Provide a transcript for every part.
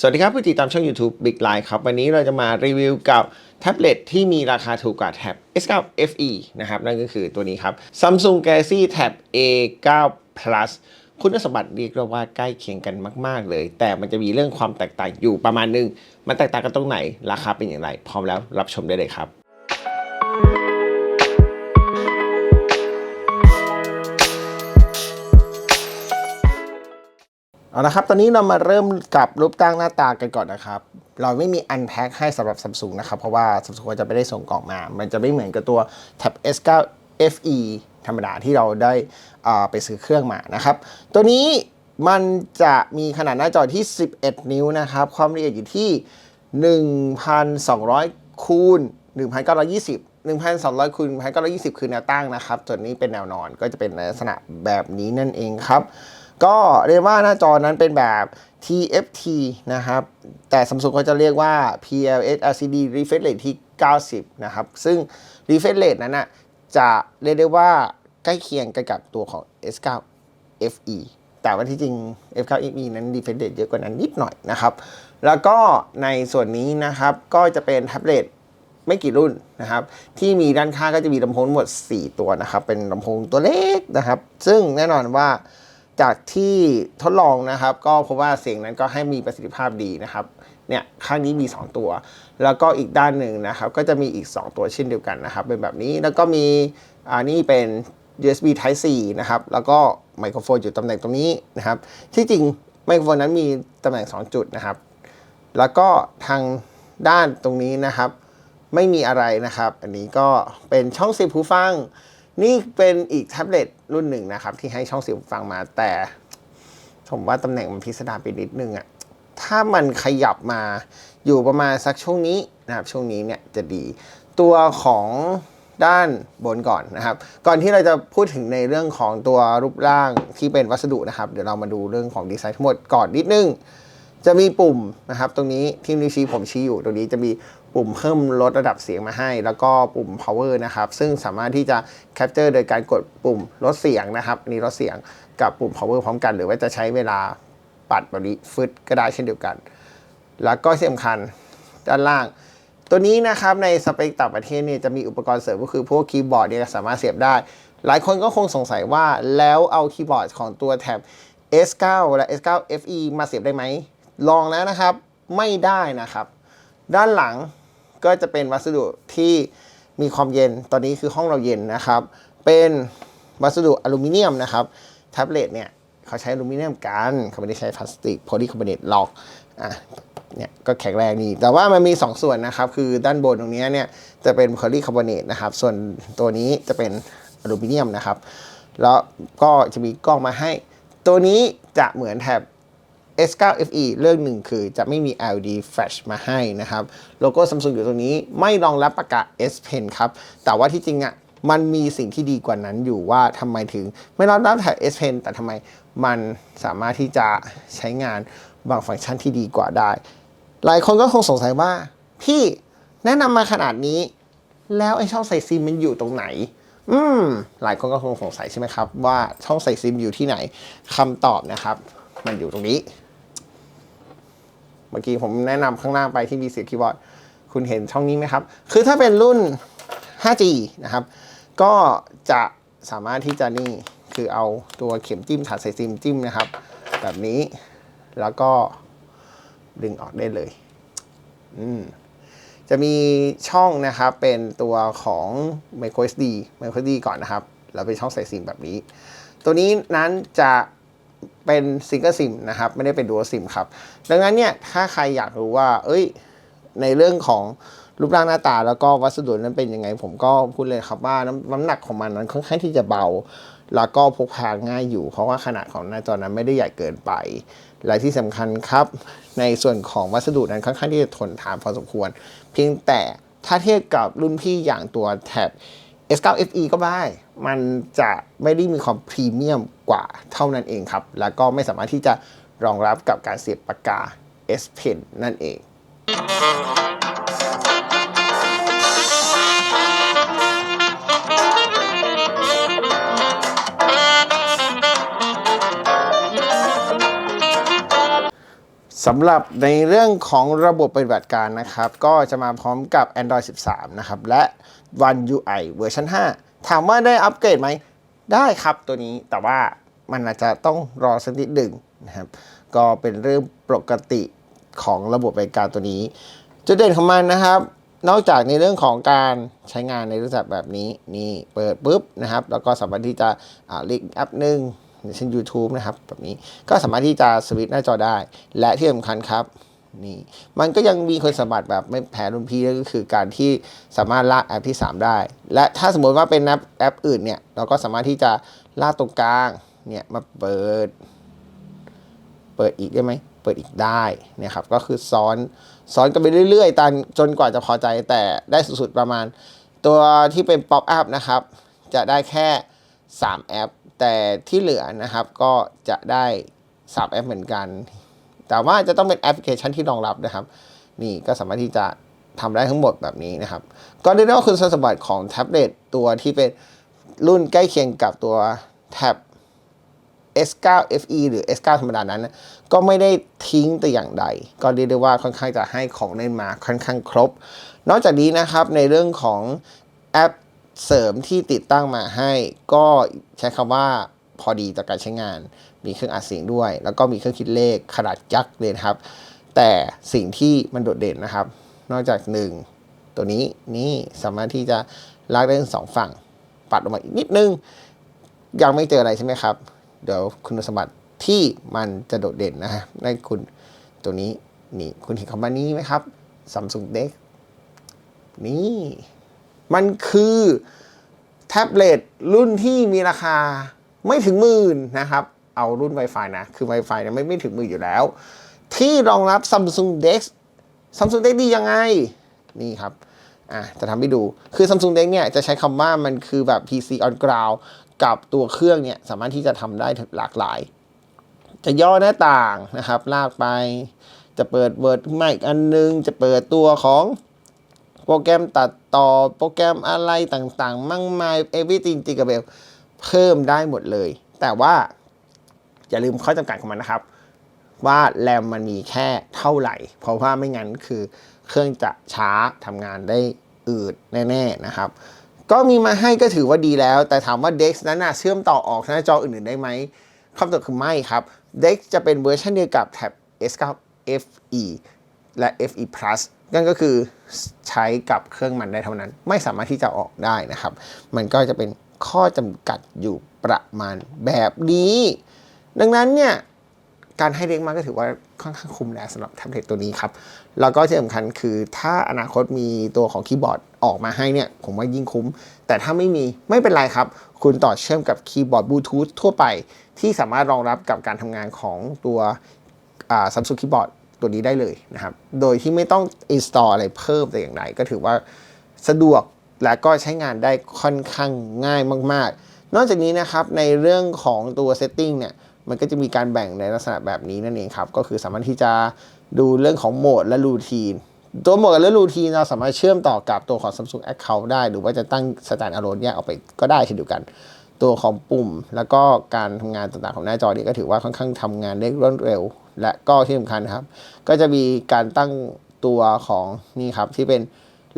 สวัสดีครับผู้ติดตามช่อง YouTube Big Line ครับ วันนี้เราจะมารีวิวกับแท็บเล็ตที่มีราคาถูกกว่าแท็บ S9 FE นะครับ นั่นก็คือตัวนี้ครับ Samsung Galaxy Tab A9 Plus คุณสมบัติเรียกว่าใกล้เคียงกันมาก ๆ เลย แต่มันจะมีเรื่องความแตกต่างอยู่ประมาณนึง มันแตกต่างกันตรงไหน ราคาเป็นอย่างไร พร้อมแล้วรับชมได้เลยครับ เอาละครับ ตอนนี้เรามาเริ่มกับรูปร่างหน้าตากันก่อนนะครับ เราไม่มีอันแพ็คให้สำหรับ Samsung นะครับ เพราะว่า Samsung จะไม่ได้ส่งกล่องมา มันจะไม่เหมือนกับตัว Tab S9 FE ธรรมดาที่เราได้ไปซื้อเครื่องมานะครับ ตัวนี้มันจะมีขนาดหน้าจอที่ 11 นิ้วนะครับ ความละเอียดอยู่ที่ 1,200 คูณ 1,920 1,200คูณ1,920 คือแนวตั้งนะครับ ส่วนนี้เป็นแนวนอนก็จะเป็นลักษณะแบบนี้นั่นเองครับ ก็เรียกว่าหน้าจอนั้นเป็นแบบ TFT นะครับ แต่ Samsung ก็จะเรียกว่า PLS LCD refresh rate ที่ 90 นะครับ ซึ่ง refresh rate นั้นนะจะเรียกได้ว่าใกล้เคียงกันกับตัวของ S9 FE แต่ว่าที่จริง F9 FE นั้น refresh rate เยอะกว่านั้นนิดหน่อยนะครับ แล้วก็ในส่วนนี้นะครับก็จะเป็นแท็บเล็ตไม่กี่รุ่นนะครับ ที่มีด้านข้างก็จะมีลำโพงทั้งหมด 4 ตัวนะครับ เป็นลำโพงตัวเล็กนะครับ ซึ่งแน่นอนว่า จากที่ทดลองนะครับ ก็พบว่าเสียงนั้นก็ให้มีประสิทธิภาพดีนะครับเนี่ยข้างนี้มี 2 ตัว แล้วก็อีกด้านหนึ่งนะครับ ก็จะมีอีก 2 ตัวเช่นเดียวกันนะครับ เป็นแบบนี้แล้วก็มีอ่านี่เป็น USB Type C นะครับ แล้วก็ไมโครโฟนอยู่ตำแหน่งตรงนี้นะครับ ที่จริงไมโครโฟนนั้นมีตำแหน่ง 2 จุดนะครับ แล้วก็ทางด้านตรงนี้นะครับ ไม่มีอะไรนะครับ อันนี้ก็เป็นช่องเสียบหูฟัง นี่เป็นอีกแท็บเล็ตรุ่นหนึ่งนะครับ ที่ให้ช่องเสียบฟังมาแต่ ผมว่าตำแหน่งมันพิสดารไปนิดนึงอะถ้ามันขยับมาอยู่ประมาณสักช่วงนี้นะครับ ช่วงนี้เนี่ยจะดี ตัวของด้านบนก่อนนะครับ ก่อนที่เราจะพูดถึงในเรื่องของตัวรูปร่างที่เป็นวัสดุนะครับ เดี๋ยวเรามาดูเรื่องของดีไซน์ทั้งหมดก่อนนิดนึง จะมีปุ่มนะครับ ตรงนี้ที่นิ้วชี้ผมชี้อยู่ตรงนี้จะมี ปุ่มเพิ่มลดระดับเสียงมาให้ แล้วก็ปุ่ม power นะครับ ซึ่งสามารถที่จะ capture โดยการกดปุ่มลดเสียงนะครับนนี้ลดเสียงกับปุ่ม power พร้อมกัน หรือว่าจะใช้เวลาปัดแบบนี้ฟึดก็ได้เช่นเดียวกัน แล้วก็ที่สำคัญด้านล่าง ตัวนี้นะครับในสเปคต่างประเทศเนี่ยจะมีอุปกรณ์เสริมก็คือพวกคีย์บอร์ดเนี่ยสามารถเสียบได้ หลายคนก็คงสงสัยว่าแล้วเอาคีย์บอร์ดของตัวแท็บ S9 และ S9 FE มาเสียบได้ไหม ลองแล้วนะครับ ไม่ได้นะครับ ด้านหลัง ก็จะเป็นวัสดุที่มีความเย็น ตอนนี้คือห้องเราเย็นนะครับ เป็นวัสดุอลูมิเนียมนะครับแท็บเล็ตเนี่ยเขาใช้อลูมิเนียมกันเขาไม่ได้ใช้พลาสติกโพลีคาร์บอเนตหรอกอะเนี่ยก็แข็งแรงดีแต่ว่ามันมี 2 ส่วนนะครับ คือด้านบนตรงนี้เนี่ยจะเป็นโพลีคาร์บอเนตนะครับ ส่วนตัวนี้จะเป็นอลูมิเนียมนะครับ แล้วก็จะมีกล้องมาให้ ตัวนี้จะเหมือนแท็บ S9 FE เรื่องหนึ่งคือจะไม่มี LED flash มาให้นะครับ โลโก้ Samsung อยู่ตรงนี้ไม่รองรับปากกา S Pen ครับ แต่ว่าที่จริงอะมันมีสิ่งที่ดีกว่านั้นอยู่ว่าทำไมถึง ไม่รองรับแท็บ S Pen แต่ทำไมมันสามารถที่จะใช้งานบางฟังก์ชันที่ดีกว่าได้ หลายคนก็คงสงสัยว่า พี่แนะนำมาขนาดนี้ แล้วไอ้ช่องใส่ซิมมันอยู่ตรงไหนอืมหลายคนก็คงสงสัยใช่ไหมครับ ว่าช่องใส่ซิมอยู่ที่ไหนคำตอบนะครับ มันอยู่ตรงนี้ เมื่อกี้ผมแนะนำข้างล่างไปที่มีเสียงคีย์บอร์ด คุณเห็นช่องนี้ไหมครับ คือถ้าเป็นรุ่น 5G นะครับ ก็จะสามารถที่จะนี่คือเอาตัวเข็มจิ้มถาดใส่ซิมจิ้มนะครับ แบบนี้แล้วก็ดึงออกได้เลย อืมจะมีช่องนะครับเป็นตัวของ micro SD micro SD ก่อนนะครับ แล้วเป็นช่องใส่ซิมแบบนี้ ตัวนี้นั้นจะ เป็นซิงเกิลซิมนะครับไม่ได้เป็นดู a l ซิมครับ ดังนั้นเนี่ยถ้าใครอยากรู้ว่า เอ้ย ในเรื่องของรูปร่างหน้าตาแล้วก็วัสดุนั้นเป็นยังไง ผมก็พูดเลยครับว่าน้ำน้ำหนักของมันนั้นค่อนข้างที่จะเบา แล้วก็พกพาง่ายอยู่ เพราะว่าขนาดของหน้าจอนั้นไม่ได้ใหญ่เกินไป และที่สำคัญครับ ในส่วนของวัสดุนั้นค่อนข้างที่จะทนทานพอสมควร เพียงแต่ถ้าเทียบกับรุ่นพี่อย่างตัวแท็บ S9 FE ก็ได้ มันจะไม่ได้มีความพรีเมียมกว่าเท่านั้นเองครับ แล้วก็ไม่สามารถที่จะรองรับกับการเสียบปากกา S Pen นั่นเอง สำหรับในเรื่องของระบบปฏิบัติการนะครับ ก็จะมาพร้อมกับ Android 13 นะครับ และ One UI เวอร์ชัน5 ถามว่าได้อัปเกรดไหม ได้ครับตัวนี้แต่ว่ามันอาจจะต้องรอสักนิดหนึ่งนะครับ ก็เป็นเรื่องปกติของระบบปฏิบัติการตัวนี้ จุดเด่นของมันนะครับ นอกจากในเรื่องของการใช้งานในรูปแบบแบบนี้นี่เปิดปุ๊บนะครับ แล้วก็สามารถที่จะอ่าลิงก์แอปหนึ่ง เช่น YouTube นะครับแบบนี้ก็สามารถที่จะสวิตช์หน้าจอได้ และที่สำคัญครับนี่มันก็ยังมีคุณสมบัติแบบไม่แพ้รุ่นพี่ก็คือการที่สามารถลากแอปที่ 3 ได้ และถ้าสมมติว่าเป็นแอปแอปอื่นเนี่ยเราก็สามารถที่จะลากตรงกลางเนี่ยมาเปิด เปิดอีกได้ไหมเปิดอีกได้นี่ครับก็คือซ้อนซ้อนกันไปเรื่อยๆตามจนกว่าจะพอใจแต่ได้สุดๆประมาณ ตัวที่เป็นป๊อปอัพนะครับ จะได้แค่ 3 แอป แต่ที่เหลือนะครับก็จะได้3แอปเหมือนกัน แต่ว่าจะต้องเป็นแอปพลิเคชันที่รองรับนะครับ นี่ก็สามารถที่จะทำได้ทั้งหมดแบบนี้นะครับ ก็เรียกได้ว่าคุณสมบัติของแท็บเล็ตตัวที่เป็นรุ่นใกล้เคียงกับตัวแท็บ S9 FE หรือ S9 ธรรมดานั้น ก็ไม่ได้ทิ้งแต่อย่างใด ก็เรียกได้ว่าค่อนข้างจะให้ของเล่นมาค่อนข้างครบ นอกจากนี้นะครับในเรื่องของแอป เสริมที่ติดตั้งมาให้ก็ใช้คำว่าพอดีต่อการใช้งาน มีเครื่องอัดเสียงด้วย แล้วก็มีเครื่องคิดเลขขนาดยักษ์เลยครับ แต่สิ่งที่มันโดดเด่นนะครับ นอกจากหนึ่งตัวนี้นี่สามารถที่จะลากได้ทั้งสองฝั่ง ปัดออกมาอีกนิดนึง ยังไม่เจออะไรใช่ไหมครับ เดี๋ยวคุณสมบัติที่มันจะโดดเด่นนะฮะนั่นคุณตัวนี้นี่คุณเห็นคำว่านี้ไหมครับ Samsung Dex นี่ มันคือแท็บเล็ตรุ่นที่มีราคาไม่ถึงหมื่นนะครับ เอารุ่น Wi-Fi นะ คือ Wi-Fi เนี่ยไม่ไม่ถึงหมื่นอยู่แล้ว ที่รองรับ Samsung Dex Samsung Dex ดียังไง นี่ครับ อะ จะทำให้ดู คือ Samsung Dex เนี่ยจะใช้คำว่ามันคือแบบ PC on ground กับตัวเครื่องเนี่ยสามารถที่จะทำได้หลากหลาย จะย่อหน้าต่างนะครับ ลากไป จะเปิด Word ใหม่อีกอันนึง จะเปิดตัวของ โปรแกรมตัดต่อโปรแกรมอะไรต่างๆ มั่งมาย everything จิกเบลเพิ่มได้หมดเลย แต่ว่า อย่าลืมข้อจำกัดของมันนะครับ ว่าแรมมันมีแค่เท่าไหร่ เพราะว่าไม่งั้นคือเครื่องจะช้าทำงานได้อืดแน่ๆนะครับ ก็มีมาให้ก็ถือว่าดีแล้ว แต่ถามว่า DeX นั้นนะเชื่อมต่อออกหน้าจออื่นๆได้ไหมคำตอบคือไม่ครับ DeX จะเป็นเวอร์ชันเดียวกับแท็บ S9 FE และ FE Plus นั่นก็คือใช้กับเครื่องมันได้เท่านั้น ไม่สามารถที่จะออกได้นะครับ มันก็จะเป็นข้อจำกัดอยู่ประมาณแบบนี้ ดังนั้นเนี่ยการให้เด็กมาก็ถือว่าค่อนข้างคุ้มแล้วสำหรับแท็บเล็ตตัวนี้ครับ แล้วก็ที่สำคัญคือถ้าอนาคตมีตัวของคีย์บอร์ดออกมาให้เนี่ยผมว่ายิ่งคุ้ม แต่ถ้าไม่มีไม่เป็นไรครับ คุณต่อเชื่อมกับคีย์บอร์ดบลูทูธทั่วไป ที่สามารถรองรับกับการทำงานของตัวซัมซุงคีย์บอร์ด ตัวนี้ได้เลยนะครับ โดยที่ไม่ต้อง install อะไรเพิ่มแต่อย่างใดก็ถือว่าสะดวกและก็ใช้งานได้ค่อนข้างง่ายมาก ๆ นอกจากนี้นะครับในเรื่องของตัว setting เนี่ยมันก็จะมีการแบ่งในลักษณะแบบนี้นั่นเองครับ ก็คือสามารถที่จะดูเรื่องของโหมดและรูทีน ตัวโหมดและรูทีนเราสามารถเชื่อมต่อกับตัวของ Samsung Account ได้ หรือว่าจะตั้ง stand alone แยกออกไปก็ได้เช่นเดียวกัน ตัวของปุ่ม แล้วก็การทำงานต่างๆของหน้าจอเนี่ยก็ถือว่าค่อนข้างทำงานได้รวดเร็ว และก็ที่สำคัญครับ ก็จะมีการตั้งตัวของนี่ครับที่เป็น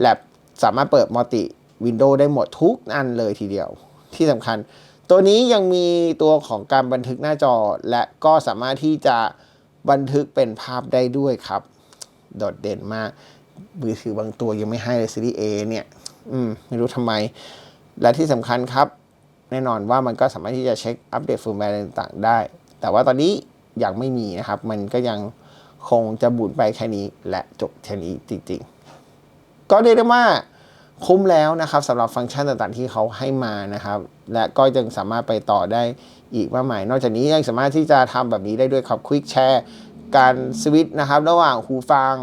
แ a บสามารถเปิดมัลติวินโดว์ได้หมดทุกอันเลยทีเดียว ที่สำคัญ ตัวนี้ยังมีตัวของการบันทึกหน้าจอ และก็สามารถที่จะบันทึกเป็นภาพได้ด้วยครับ โดดเด่นมาก มือถือบางตัวยังไม่ให้เลยซีรีส์ A เนี่ย อืม ไม่รู้ทำไม และที่สำคัญครับ แน่นอนว่ามันก็สามารถที่จะเช็คอัปเดตเฟิร์มแวร์ต่างๆได้ แต่ว่าตอนนี้ ยังไม่มีนะครับ มันก็ยังคงจะบุญไปแค่นี้และจบแค่นี้จริงๆ ก็เรียกได้ว่าคุ้มแล้วนะครับสำหรับฟังก์ชันต่างๆที่เขาให้มานะครับ และก็ยังสามารถไปต่อได้อีกมากมาย นอกจากนี้ยังสามารถที่จะทำแบบนี้ได้ด้วยครับ Quick Share การสวิตช์นะครับ ระหว่างหูฟัง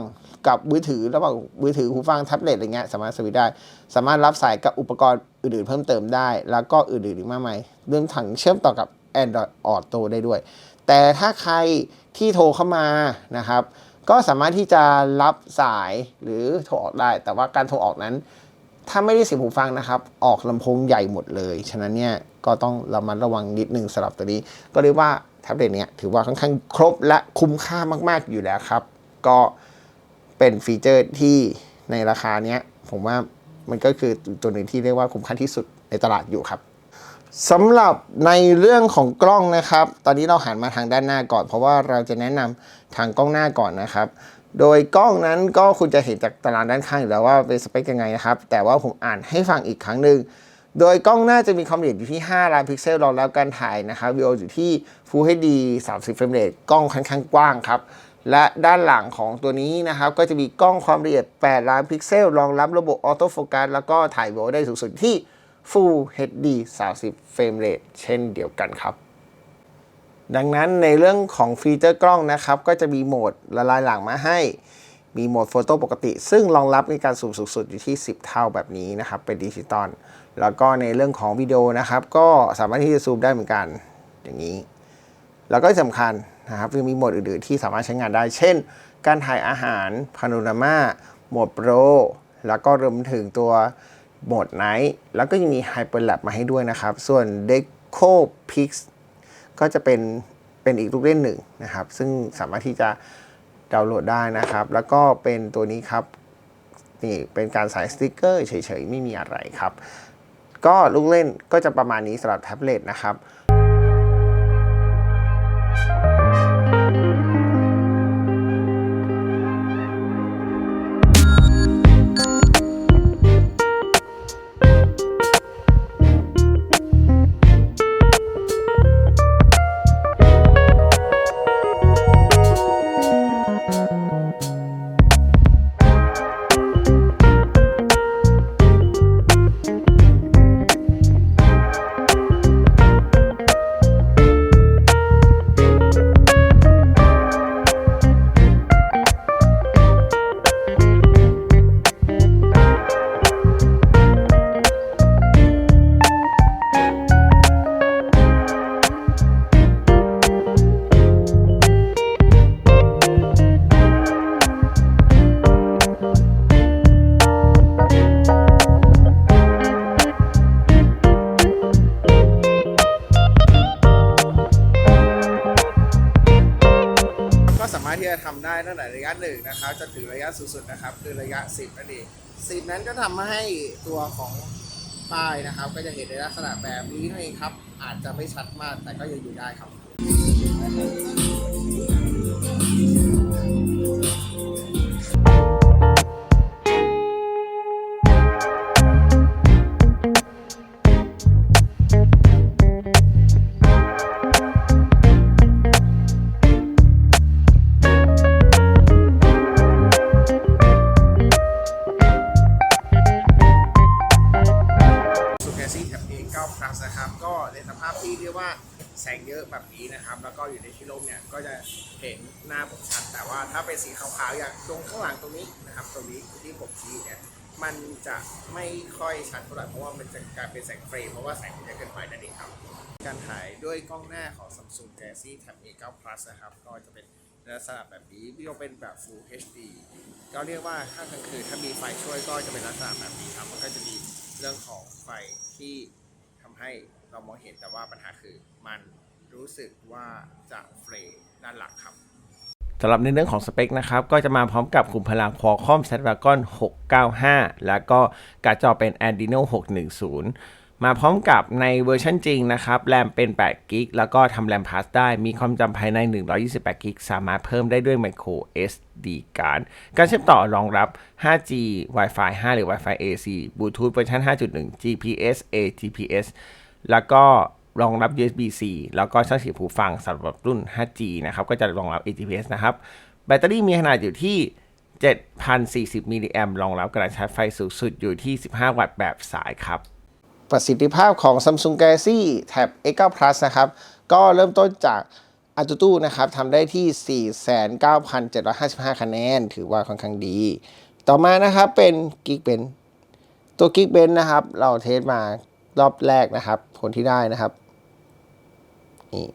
กับมือถือระหว่างมือถือหูฟังแท็บเล็ตอะไรเงี้ยสามารถสวิตช์ได้ สามารถรับสายกับอุปกรณ์อื่นๆ เพิ่มเติมได้ แล้วก็อื่นๆอีกมากมายเรวมถึงเชื่อมต่อกับ Android Auto ได้ด้วย แต่ถ้าใครที่โทรเข้ามานะครับ ก็สามารถที่จะรับสายหรือโทรออกได้ แต่ว่าการโทรออกนั้น ถ้าไม่ได้เสียบหูฟังนะครับ ออกลำโพงใหญ่หมดเลย ฉะนั้นเนี่ยก็ต้องระมัดระวังนิดนึงสำหรับตัวนี้ ก็เรียกว่าแท็บเล็ตเนี่ยถือว่าค่อนข้างครบและคุ้มค่ามาก ๆอยู่แล้วครับ ก็เป็นฟีเจอร์ที่ในราคาเนี้ยผมว่ามันก็คือตัวหนึ่งที่เรียกว่าคุ้มค่าที่สุดในตลาดอยู่ครับ สำหรับในเรื่องของกล้องนะครับ ตอนนี้เราหันมาทางด้านหน้าก่อน เพราะว่าเราจะแนะนำทางกล้องหน้าก่อนนะครับ โดยกล้องนั้นก็คุณจะเห็นจากตารางด้านข้างอยู่แล้วว่าเป็นสเปคยังไงนะครับ แต่ว่าผมอ่านให้ฟังอีกครั้งหนึ่งโดยกล้องหน้าจะมีความละเอียดอยู่ที่ 5 ล้านพิกเซลรองรับการถ่ายนะครับวิดีโออยู่ที่ Full HD 30 เฟรมเรทกล้องค่อนข้างกว้างครับ และด้านหลังของตัวนี้นะครับ ก็จะมีกล้องความละเอียด 8 ล้านพิกเซลรองรับระบบออโต้โฟกัสแล้วก็ถ่ายวิดีโอได้สูงสุดที่ Full HD 30 เฟรมเรทเช่นเดียวกันครับ ดังนั้นในเรื่องของฟีเจอร์กล้องนะครับ ก็จะมีโหมดละลายหลังมาให้ มีโหมดโฟโต้ปกติ ซึ่งรองรับในการซูมสูงสุดอยู่ที่ 10 เท่าแบบนี้นะครับ เป็นดิจิตอลแล้วก็ในเรื่องของวิดีโอนะครับ ก็สามารถที่จะซูมได้เหมือนกันอย่างนี้ แล้วก็สำคัญนะครับยังมีโหมดอื่นๆที่สามารถใช้งานได้ เช่น การถ่ายอาหารพาโนรามาโหมดโปรแล้วก็รวมถึงตัว โหมดไนท์แล้วก็ยังมี Hyperlapse มาให้ด้วยนะครับ ส่วน Deco Pix ก็จะเป็นเป็นอีกลูกเล่นหนึ่งนะครับ ซึ่งสามารถที่จะดาวน์โหลดได้นะครับ แล้วก็เป็นตัวนี้ครับ นี่เป็นการใส่สติกเกอร์เฉยๆ ไม่มีอะไรครับ ก็ลูกเล่นก็จะประมาณนี้สำหรับแท็บเล็ตนะครับ สุดๆนะครับ คือระยะ 10นั่นเอง10 นั้นก็ทำให้ตัวของป้ายนะครับ ก็จะเห็นในลักษณะแบบนี้นั่นเองครับ อาจจะไม่ชัดมากแต่ก็ยังอยู่ได้ครับ ตรงข้างตรงนี้นะครับตรงนี้ที่ผมชี้เนี่ยมันจะไม่ค่อยชัดเท่าไหร่เพราะว่ามันจะกลายเป็นแสงเฟรมเพราะว่าแสงมันเยอะเกินไปนั่นเองครับ การถ่ายด้วยกล้องหน้าของ Samsung Galaxy Tab A9 Plus นะครับ ก็จะเป็นลักษณะแบบนี้วิดีโอเป็นแบบ Full HD ก็เรียกว่าถ้ากลางคืนถ้ามีไฟช่วยก็จะเป็นลักษณะแบบนี้ครับ มันก็จะมีเรื่องของไฟที่ทำให้เรามองเห็นแต่ว่าปัญหาคือมันรู้สึกว่าจะเฟรด้านหลังครับ สำหรับในเรื่องของสเปคนะครับ ก็จะมาพร้อมกับขุมพลัง Qualcomm Snapdragon 695 แล้วก็การ์ดจอเป็น Adreno 610 มาพร้อมกับในเวอร์ชันจริงนะครับแรมเป็น8 g b แล้วก็ทำแรมพาสได้ มีความจำภายใน 128 g b สามารถเพิ่มได้ด้วย micro SD card การเชื่อมต่อรองรับ 5G Wi-Fi 5 หรือ Wi-Fi AC Bluetooth เวอร์ชัน5.1 GPS AGPS แล้วก็ รองรับ USB-C แล้วก็ช่องเสียบหูฟังสำหรับรุ่น 5G นะครับ ก็จะรองรับ AGPS นะครับ แบตเตอรี่มีขนาดอยู่ที่ 7,040 มิลลิแอมรองรับการชาร์จไฟสูงสุดอยู่ที่ 15 วัตต์แบบสายครับ ประสิทธิภาพของ Samsung Galaxy Tab A9 Plus นะครับ ก็เริ่มต้นจาก AnTuTu นะครับทำได้ที่ 49,755 คะแนน ถือว่าค่อนข้างดี ต่อมานะครับเป็น Geekbench ตัว Geekbench นะครับ เราเทสมารอบแรกนะครับ ผลที่ได้นะครับ นี่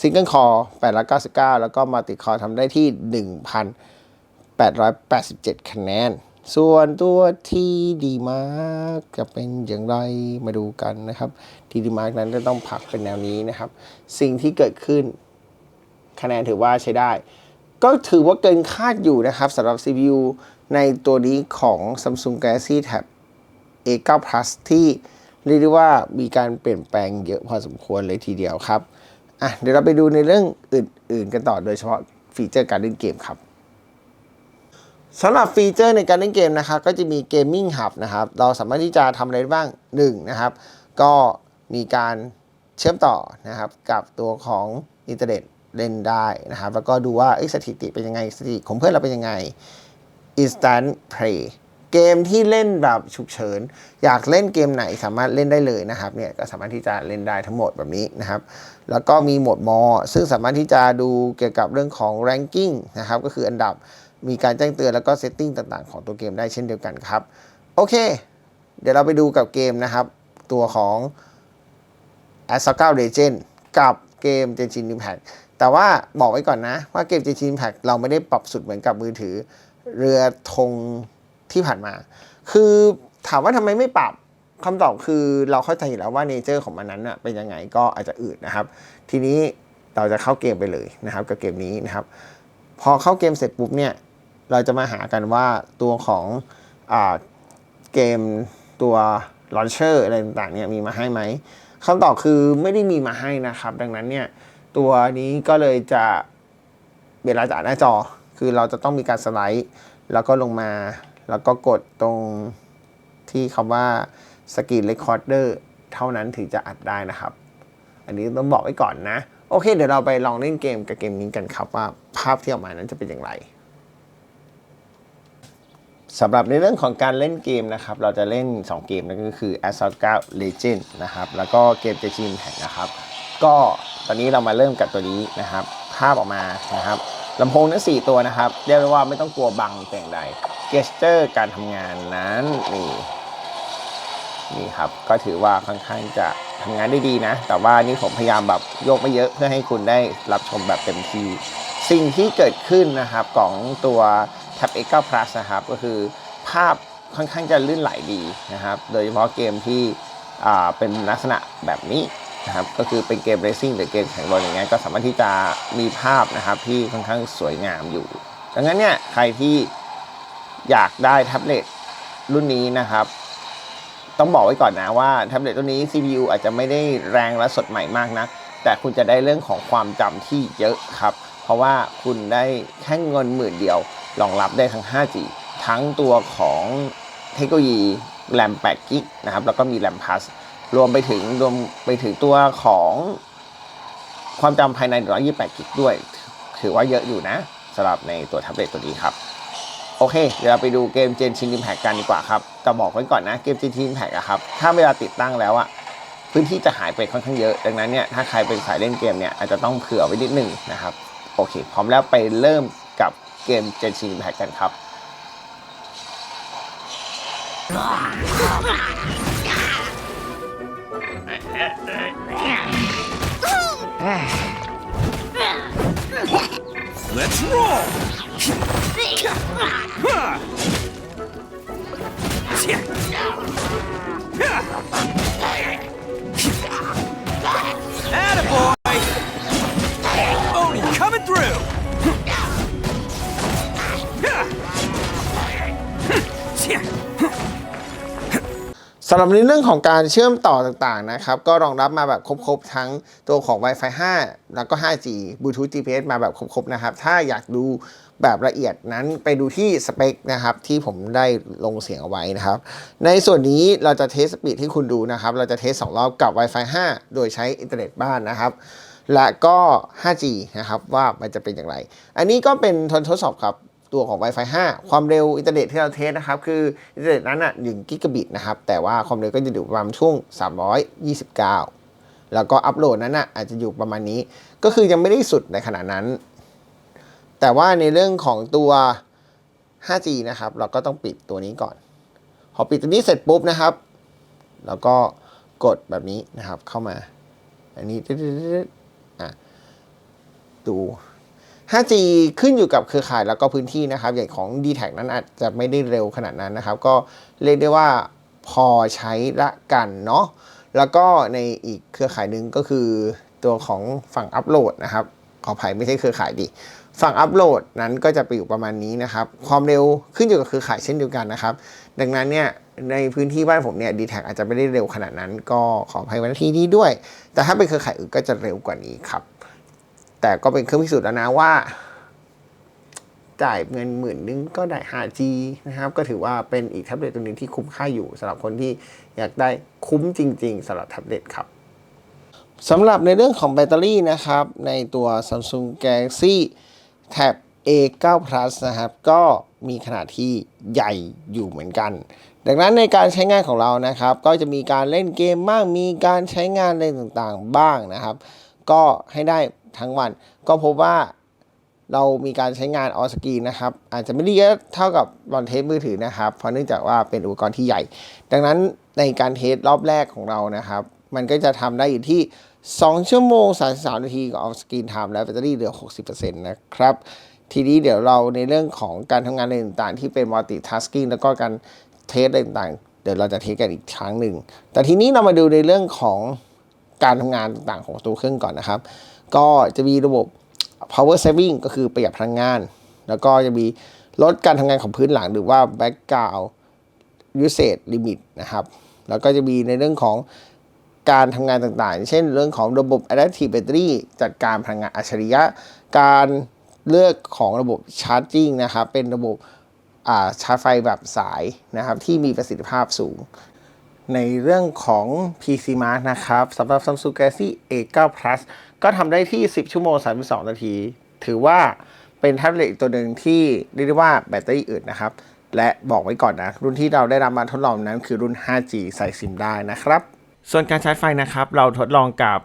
ซิงเกิลคอร์899 แล้วก็มัลติคอร์ทำได้ที่ 1,887 คะแนน ส่วนตัวที่ดีมาร์กจะเป็นอย่างไรมาดูกันนะครับทีดีมาร์กนั้นจะต้องผลักเป็นแนวนี้นะครับ สิ่งที่เกิดขึ้นคะแนนถือว่าใช้ได้ ก็ถือว่าเกินคาดอยู่นะครับสำหรับ CPU ในตัวนี้ของ Samsung Galaxy Tab A9 Plus ที่ เรียกได้ว่ามีการเปลี่ยนแปลงเยอะพอสมควรเลยทีเดียวครับอะเดี๋ยวเราไปดูในเรื่องอื่น ๆ กันต่อโดยเฉพาะฟีเจอร์การเล่นเกมครับสำหรับฟีเจอร์ในการเล่นเกมนะครับก็จะมี Gaming Hub นะครับ เราสามารถที่จะทำอะไรได้บ้าง1นะครับ ก็มีการเชื่อมต่อนะครับกับตัวของอินเทอร์เน็ตเล่นได้นะครับ แล้วก็ดูว่าสถิติเป็นยังไง สถิติของเพื่อนเราเป็นยังไง Instant Play เกมที่เล่นแบบฉุกเฉิน อยากเล่นเกมไหนสามารถเล่นได้เลยนะครับเนี่ยก็สามารถที่จะเล่นได้ทั้งหมดแบบนี้นะครับ แล้วก็มีโหมดมอ ซึ่งสามารถที่จะดูเกี่ยวกับเรื่องของ ranking นะครับก็คืออันดับมีการแจ้งเตือนแล้วก็ setting ต่างๆ ของตัวเกมได้เช่นเดียวกันครับโอเค เดี๋ยวเราไปดูกับเกมนะครับ ตัวของ a s a g a Legend กับเกม Genshin Impact แต่ว่าบอกไว้ก่อนนะว่าเกม Genshin Impact เราไม่ได้ปรับสุดเหมือนกับมือถือ เรือธง ที่ผ่านมา คือถามว่าทำไมไม่ปรับคำตอบคือเราเข้าใจอยู่แล้วว่าเนเจอร์ของมันนั้นเป็นยังไงก็อาจจะอืดนะครับ ทีนี้เราจะเข้าเกมไปเลยนะครับ กับเกมนี้นะครับ พอเข้าเกมเสร็จปุ๊บเนี่ยเราจะมาหากันว่าตัวของอเกมตัวลอนเชอร์อะไรต่างๆเนี่ยมีมาให้ไหมคำตอบคือไม่ได้มีมาให้นะครับ ดังนั้นเนี่ยตัวนี้ก็เลยจะเวลาจากหน้าจอคือเราจะต้องมีการสไลด์ แล้วก็ลงมา แล้วก็กดตรงที่คำว่าสกรีนเรคคอร์เดอร์เท่านั้นถึงจะอัดได้นะครับ อันนี้ต้องบอกไว้ก่อนนะ โอเค เดี๋ยวเราไปลองเล่นเกมกับเกมนี้กันครับว่าภาพที่ออกมานั้นจะเป็นอย่างไรสำหรับในเรื่องของการเล่นเกมนะครับ เราจะเล่น 2 เกมนั่นก็คือ a s s a l t 9 Legend นะครับ แล้วก็เกม j จ g นแ Impact นะครับ ก็ตอนนี้เรามาเริ่มกับตัวนี้นะครับ ภาพออกมานะครับลำโพงทั้ง4ตัวนะครับ เรียกได้ว่าไม่ต้องกลัวบังแต่งใด เกสเจอร์การทำงานนั้นนี่นี่ครับก็ถือว่าค่อนข้างจะทำงานได้ดีนะ แต่ว่านี่ผมพยายามแบบโยกไม่เยอะเพื่อให้คุณได้รับชมแบบเต็มที่ สิ่งที่เกิดขึ้นนะครับของตัว Tab X9 Plus นะครับก็คือภาพค่อนข้างจะลื่นไหลดีนะครับ โดยเฉพาะเกมที่อ่าเป็นลักษณะแบบนี้นะครับก็คือเป็นเกม Racing หรือเกมแข่งรถอย่างเงี้ยก็สามารถที่จะมีภาพนะครับที่ค่อนข้างสวยงามอยู่ ดังนั้นเนี่ยใครที่ อยากได้แท็บเล็ตรุ่นนี้นะครับ ต้องบอกไว้ก่อนนะว่าแท็บเล็ตตัวนี้ CPU อาจจะไม่ได้แรงและสดใหม่มากนะแต่คุณจะได้เรื่องของความจำที่เยอะครับ เพราะว่าคุณได้แค่เงินหมื่นเดียวรองรับได้ทั้ง 5G ทั้งตัวของเทคโนโลยีแรม8กิกนะครับ แล้วก็มีแรมพัสรวมไปถึงรวมไปถึงตัวของความจำภายใน 128กิกด้วย ถือว่าเยอะอยู่นะสำหรับในตัวแท็บเล็ตตัวนี้ครับ โอเค เดี๋ยวเราไปดูเกมเจนชิน i ิมแพกกันดีกว่าครับแต่บอกไว้ก่อนนะเกมเจนชิน i ิมแพกอะครับ ถ้าเวลาติดตั้งแล้วอะพื้นที่จะหายไปค่อนข้างเยอะ ดังนั้นเนี่ยถ้าใครเป็นสายเล่นเกมเนี่ยอาจจะต้องเผื่อไว้นิดหนึ่งนะครับ โอเค พร้อมแล้วไปเริ่มกับเกมเจนชิน i ิมแพกกันครับ Let's roll! Attaboy! Oni coming through! Yeah. สำหรับในเรื่องของการเชื่อมต่อต่างๆนะครับ ก็รองรับมาแบบครบๆ ทั้งตัวของ Wi-Fi 5 แล้วก็ 5G Bluetooth GPS มาแบบครบๆนะครับ ถ้าอยากดูแบบละเอียดนั้นไปดูที่สเปคนะครับ ที่ผมได้ลงเสียงเอาไว้นะครับ ในส่วนนี้เราจะเทสสปีดให้คุณดูนะครับ เราจะเทส 2 รอบกับ Wi-Fi 5 โดยใช้อินเทอร์เน็ตบ้านนะครับและก็ 5G นะครับว่ามันจะเป็นอย่างไร อันนี้ก็เป็นทนทดสอบครับ ตัวของ Wi-Fi 5 ความเร็วอินเทอร์เน็ตที่เราเทสนะครับ คืออินเทอร์เน็ตนั้นอะ1กิกะบิตนะครับ แต่ว่าความเร็วก็จะอยู่ประมาณช่วง 329 แล้วก็อัปโหลดนั้นอะอาจจะอยู่ประมาณนี้ ก็คือยังไม่ได้สุดในขณะนั้น แต่ว่าในเรื่องของตัว 5G นะครับ เราก็ต้องปิดตัวนี้ก่อน พอปิดตัวนี้เสร็จปุ๊บนะครับ แล้วก็กดแบบนี้นะครับเข้ามา อันนี้ดๆๆอะดู 5G ขึ้นอยู่กับเครือข่ายแล้วก็พื้นที่นะครับ อย่างของ d t แทนั้นอาจจะไม่ได้เร็วขนาดนั้นนะครับ ก็เรียกได้ว่าพอใช้ละกันเนาะ แล้วก็ในอีกเครือข่ายหนึ่งก็คือตัวของฝั่งอัปโหลดนะครับ ขออภัยไม่ใช่เครือข่ายดิ ฝั่งอัปโหลดนั้นก็จะไปอยู่ประมาณนี้นะครับ ความเร็วขึ้นอยู่กับเครือข่ายเช่นเดียวกันนะครับ ดังนั้นเนี่ยในพื้นที่บ้านผมเนี่ยดีแทอาจจะไม่ได้เร็วขนาดนั้น ก็ขออภัยว้ณที่นี้ด้วย แต่ถ้าเป็นเครือข่ายอื่นก็จะเร็วกว่านี้ครับ แต่ก็เป็นเครื่องพิสูจน์แล้วนะว่า จ่ายเงินหมื่นนึงก็ได้ 5G นะครับ ก็ถือว่าเป็นอีกแท็บเล็ตตัวหนึงที่คุ้มค่าอยู่สำหรับคนที่อยากได้คุ้มจริง ๆสำหรับแท็บเล็ตครับสำหรับในเรื่องของแบตเตอรี่นะครับ ในตัว Samsung Galaxy Tab A9 Plus นะครับ ก็มีขนาดที่ใหญ่อยู่เหมือนกัน ดังนั้นในการใช้งานของเรานะครับ ก็จะมีการเล่นเกมบ้าง มีการใช้งานอะไรต่างๆบ้างนะครับ ก็ให้ได้ ทั้งวัน ก็พบว่าเรามีการใช้งานออสกรีนนะครับ อาจจะไม่ได้เยอะเท่ากับบอลเทสมือถือนะครับ เพราะเนื่องจากว่าเป็นอุปกรณ์ที่ใหญ่ ดังนั้นในการเทสรอบแรกของเรานะครับ มันก็จะทำได้อยู่ที่ 2 ชั่วโมง 33 นาทีกับออฟสกรีนไทม์และแบตเตอรี่เหลือ 60%นะครับ ทีนี้เดี๋ยวเราในเรื่องของการทำงานต่างๆ ที่เป็นมัลติทัสกิ้งแล้วก็การเทสต่างๆ เดี๋ยวเราจะเทสกันอีกครั้งหนึ่ง แต่ทีนี้เรามาดูในเรื่องของการทำงานต่างๆ ของตัวเครื่องก่อนนะครับ ก็จะมีระบบ power saving ก็คือประหยัดพลังงาน แล้วก็จะมีลดการทำงานของพื้นหลังหรือว่า background usage limit นะครับ แล้วก็จะมีในเรื่องของการทำงานต่างๆ เช่นเรื่องของระบบ adaptive battery จัดการพลังงานอัจฉริยะ การเลือกของระบบ charging นะครับ เป็นระบบชาร์จไฟแบบสายนะครับที่มีประสิทธิภาพสูง ในเรื่องของ PC Mark นะครับสำหรับ Samsung Galaxy A9 Plus ก็ทำได้ที่ 10 ชั่วโมง 32 นาที ถือว่าเป็นแท็บเล็ตอีกตัวหนึ่งที่เรียกได้ว่าแบตเตอรี่อื่นนะครับ และบอกไว้ก่อนนะ รุ่นที่เราได้รับมาทดลองนั้นคือรุ่น 5G ใส่ซิมได้นะครับ ส่วนการชาร์จไฟนะครับ เราทดลองกับ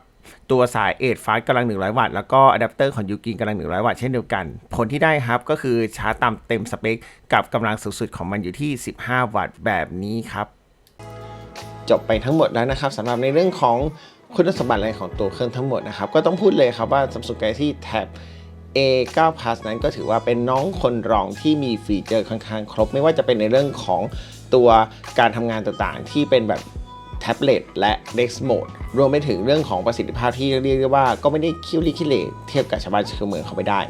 ตัวสาย8ฟาสกำลัง 100 วัตต์ แล้วก็อะแดปเตอร์ของยูกินกำลัง 100 วัตต์เช่นเดียวกัน ผลที่ได้ครับก็คือชาร์จตามเต็มสเปค กับกำลังสูงสุดของมันอยู่ที่ 15 วัตต์แบบนี้ครับ จบไปทั้งหมดแล้วนะครับสำหรับในเรื่องของคุณสมบัติอะไรของตัวเครื่องทั้งหมดนะครับ ก็ต้องพูดเลยครับว่า Samsung Galaxy Tab A9 Plus นั้นก็ถือว่าเป็นน้องคนรองที่มีฟีเจอร์ค่อนข้างครบ ไม่ว่าจะเป็นในเรื่องของตัวการทำงานต่างๆ ที่เป็นแบบ ท็บเล็ตและ Dex Mode รวมไปถึงเรื่องของประสิทธิภาพที่เรียกได้ว่าก็ไม่ได้คิ้วลิคิเลเทียบกับชาวบ้านชาวเมืองเขาไม่ได้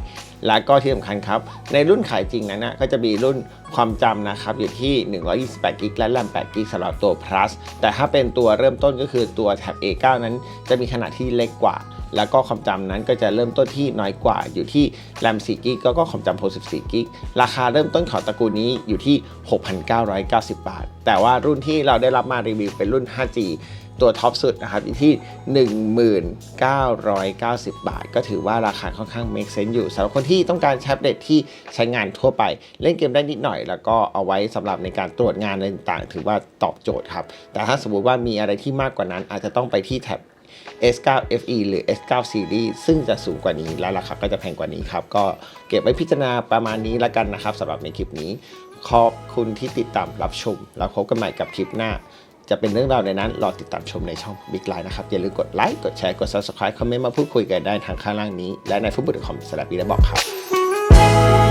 และก็ที่สำคัญครับ ในรุ่นขายจริงนั้นนะก็จะมีรุ่นความจำนะครับ อยู่ที่ 128 กิกและแรม8กิกสำหรับตัว plus แต่ถ้าเป็นตัวเริ่มต้นก็คือตัวแท็บ A9 นั้นจะมีขนาดที่เล็กกว่า แล้วก็ความจำนั้นก็จะเริ่มต้นที่น้อยกว่าอยู่ที่แรม4กิกก็ความจำ64กิกราคาเริ่มต้นของตระกูลนี้อยู่ที่ 6,990 บาท แต่ว่ารุ่นที่เราได้รับมารีวิวเป็นรุ่น 5G ตัวท็อปสุดนะครับอยู่ที่ 1990 บาท ก็ถือว่าราคาค่อนข้าง make sense อยู่สำหรับคนที่ต้องการแท็บเล็ตที่ใช้งานทั่วไป เล่นเกมได้นิดหน่อย แล้วก็เอาไว้สำหรับในการตรวจงานอะไรต่างๆ ถือว่าตอบโจทย์ครับ แต่ถ้าสมมุติว่ามีอะไรที่มากกว่านั้นอาจจะต้องไปที่แท็บ S9 FE หรือ S9 Series ซึ่งจะสูงกว่านี้และราคาก็จะแพงกว่านี้ครับ ก็เก็บไว้พิจารณาประมาณนี้แล้วกันนะครับสำหรับในคลิปนี้ ขอบคุณที่ติดตามรับชม แล้วพบกันใหม่กับคลิปหน้า จะเป็นเรื่องราวในนั้น รอติดตามชมในช่อง Big Line นะครับ อย่าลืมกดไลค์กดแชร์กด Subscribe คอมเมนต์มาพูดคุยกันได้ทางข้างล่างนี้ และในฟุตบอลคอมสลับบีและบอกครับ